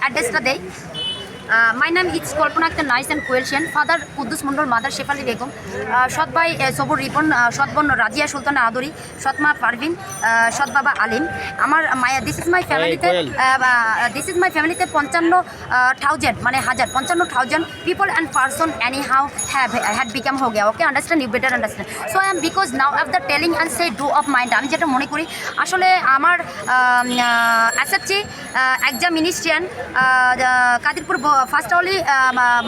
অ্যাড্রেসটা দেই। মাই নাম ইটস কল্পনা একটা নাইস অ্যান্ড কোয়েলশিয়ান ফাদার কুদ্দুস মন্ডল মাদার শেফালি বেগম। সৎ ভাই সবুর রিপন আহ, সৎ বোন রাজিয়া সুলতানা আদরি সৎ মা পারভিন সৎ বাবা আলিম। আমার মায়া দিস ইজ মাই ফ্যামিলিতে দিস ইজ মাই ফ্যামিলিতে পঞ্চান্ন থাউজেন্ড মানে হাজার পঞ্চান্ন thousand people and person anyhow have had become হো গিয়া okay understand you better understand so I am because now of the telling and say do of mind আমি যেটা মনে করি আসলে আমার অ্যাসেপচি একজাম মিনিস্ট্রিয়ান কাদিরপুর ফার্স্ট অলি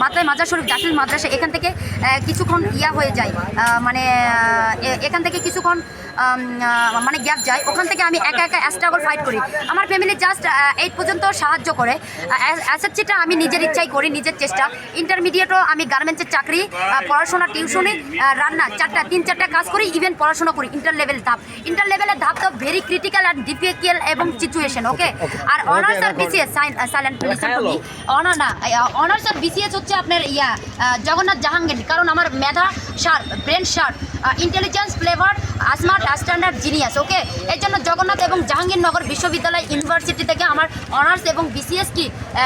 মাত্রায় মাদ্রাস শরীফ জাকির মাদ্রাসা এখান থেকে কিছুক্ষণ ইয়া হয়ে যায়। মানে এখান থেকে কিছুক্ষণ মানে গ্যাপ যায়। ওখান থেকে আমি একা একা স্ট্রাগল ফাইট করি। আমার ফ্যামিলি জাস্ট এইট পর্যন্ত সাহায্য করে। অ্যাসেপচিটা আমি নিজের ইচ্ছাই করি নিজের চেষ্টা। ইন্টারমিডিয়েটও আমি গার্মেন্টসের চাকরি পড়াশোনা টিউশনি রান্না চারটা তিন চারটা কাজ করি ইভেন পড়াশোনা করি ইন্টার লেভেল ধাপ। ইন্টার লেভেলের ধাপ তো ভেরি ক্রিটিক্যাল অ্যান্ড ডিফিকাল এবং সিচুয়েশন ওকে আর অনার্স আর বিসিএস সাইলেন্ট না। অনার্স আর বিসিএস হচ্ছে আপনার ইয়া জগন্নাথ জাহাঙ্গীর। কারণ আমার মেধা sharp brain sharp intelligence flavour smart standard genius okay এর জন্য জগন্নাথ এবং জাহাঙ্গীরনগর বিশ্ববিদ্যালয় ইউনিভার্সিটি থেকে আমার অনার্স এবং বিসিএস কি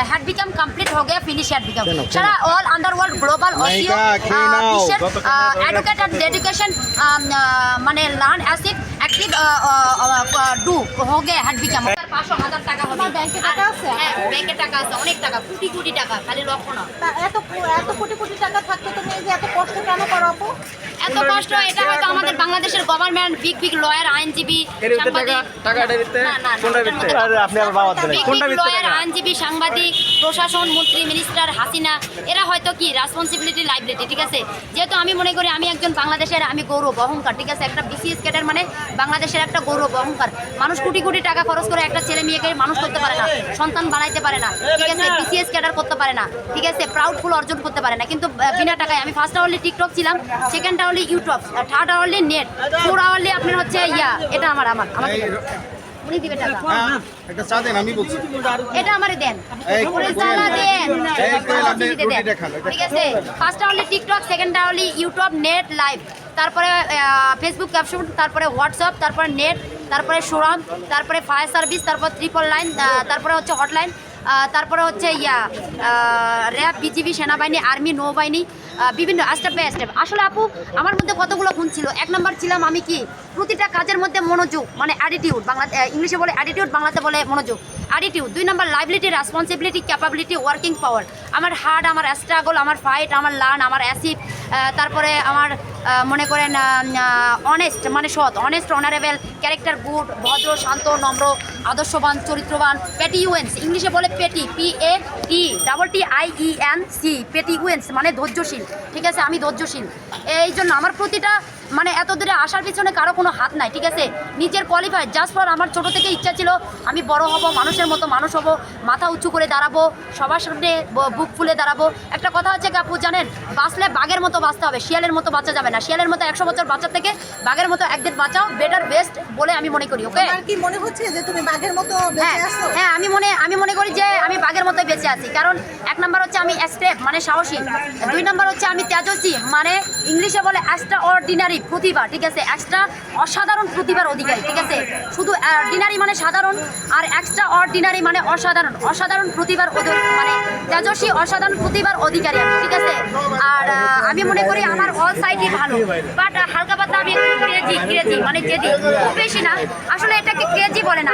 হ্যাড বিকাম কমপ্লিট হয়ে গিয়ে ফিনিশ হ্যাড বিকাম সারা অল আন্ডার ওয়ার্ল্ড গ্লোবাল অসিও। বিশ্বের এডুকেট অ্যান্ড ডেডিকেশন মানে লার্ন অ্যাসিড অ্যাক্টিভ ডু হয়ে গিয়ে হ্যাড বিকাম পাঁচশো হাজার টাকা হবে ব্যাংকে টাকা আছে? হ্যাঁ ব্যাংকে টাকা আছে অনেক টাকা কোটি কোটি টাকা খালি লক্ষ না এত এত কোটি কোটি টাকা থাকতে তুমি এই যে এত কষ্ট কেন করো আপু এত কষ্ট এটা হয়তো আমাদের বাংলাদেশের গভর্নমেন্ট বিগ বিগ লয়ার আইনজীবী আইনজীবী সাংবাদিক প্রশাসন মন্ত্রী মিনিস্টার হাসিনা এরা হয়তো কি রেসপন্সিবিলিটি লাইবিলিটি ঠিক আছে? যেহেতু আমি মনে করি আমি একজন বাংলাদেশের আমি গৌরব অহংকার ঠিক আছে? একটা বিসিএস ক্যাডার মানে বাংলাদেশের একটা গৌরব অহংকার। মানুষ কোটি কোটি টাকা খরচ করে একটা ছেলে মেয়েকে মানুষ করতে পারে না সন্তান বানাইতে পারে না ঠিক আছে? বিসিএস ক্যাডার করতে পারে না ঠিক আছে? প্রাউড ফুল অর্জন করতে পারে না। কিন্তু বিনা টাকায় আমি ফার্স্ট আওয়ারলি টিকটক ছিলাম second hourly YouTube third hourly net four hourly আপনার হচ্ছে ইয়া এটা আমার আমার আমাকে উনি দিবে টাকা। হ্যাঁ, একটা চা দেন আমি বলছি। এটা আমারে দেন। ওরে জ্বালা দেন। ঠিক আছে? First only TikTok second only YouTube net live তারপরে ফেসবুক ক্যাপশন তারপরে হোয়াটসঅ্যাপ তারপরে নেট তারপরে সুরাম তারপরে ফায়ার সার্ভিস তারপর ট্রিপল লাইন তারপরে হচ্ছে হটলাইন তারপরে হচ্ছে ইয়া র্যাব, বিজিবি, সেনাবাহিনী, আর্মি, নৌবাহিনী বিভিন্ন স্টেপ বাই স্টেপ আসলে আপু, আমার মধ্যে কতগুলো গুণ ছিল? এক নম্বর ছিলাম আমি কি? প্রতিটা কাজের মধ্যে মনোযোগ মানে অ্যাটিটিউড বাংলা ইংলিশে বলে অ্যাটিটিউড বাংলাতে বলে মনোযোগ। অ্যাটিটিউড দুই নম্বর liability responsibility capability working power আমার হার্ড আমার স্ট্রাগল আমার ফাইট আমার লার্ন আমার অ্যাসিড তারপরে আমার মনে করেন অনেস্ট মানে সৎ অনেস্ট অনারেবল ক্যারেক্টার গুড ভদ্র, শান্ত, নম্র, আদর্শবান, চরিত্রবান পেটি ইউএন্স ইংলিশে বলে পেটি P A T double T I E N C পেটি ইউএন্স মানে ধৈর্যশীল, ঠিক আছে? আমি ধৈর্যশীল। এই জন্য আমার প্রতিটা মানে এত দূরে আসার পিছনে কারও কোনো হাত নাই, ঠিক আছে? নিজের কোয়ালিফাই জাস্ট ফর আমার ছোটো থেকে ইচ্ছা ছিল, আমি বড় হব, মানুষের মতো মানুষ হব মাথা উঁচু করে দাঁড়াবো সবার সামনে বুক ফুলে দাঁড়াবো। একটা কথা হচ্ছে কাপু জানেন বাঁচলে বাঘের মতো বাঁচতে হবে শিয়ালের মতো বাঁচা যাবে না। শিয়ালের মতো একশো বছর বাঁচার থেকে বাঘের মতো একদিন বাঁচাও বেটার বেস্ট বলে আমি মনে করি ওকে কি মনে হচ্ছে যে তুমি বাঘের মতো হ্যাঁ হ্যাঁ আমি মনে আমি মনে করি যে আমি বাঘের মতো বেঁচে আছি। কারণ এক নম্বর হচ্ছে আমি স্টেপ মানে সাহসী। দুই নম্বর হচ্ছে আমি তেজস্বী মানে ইংলিশে বলে এক্সট্রা অর্ডিনারি প্রতিভা ঠিক আছে? এক্সট্রা অসাধারণ প্রতিভার অধিকারী ঠিক আছে? শুধু অর্ডিনারি মানে সাধারণ আর এক্সট্রা অর্ডিনারি মানে অসাধারণ অসাধারণ প্রতিভার মানে তেজস্বী অসাধারণ প্রতিভার অধিকারী আমি, ঠিক আছে? আর আমি মনে করি আমার অল সাইডই ভালো। বাট হালকা পাতলা আমি একটু ক্রেজি ক্রেজি মানে জেদি খুব বেশি না। আসলে এটাকে ক্রেজি বলে না।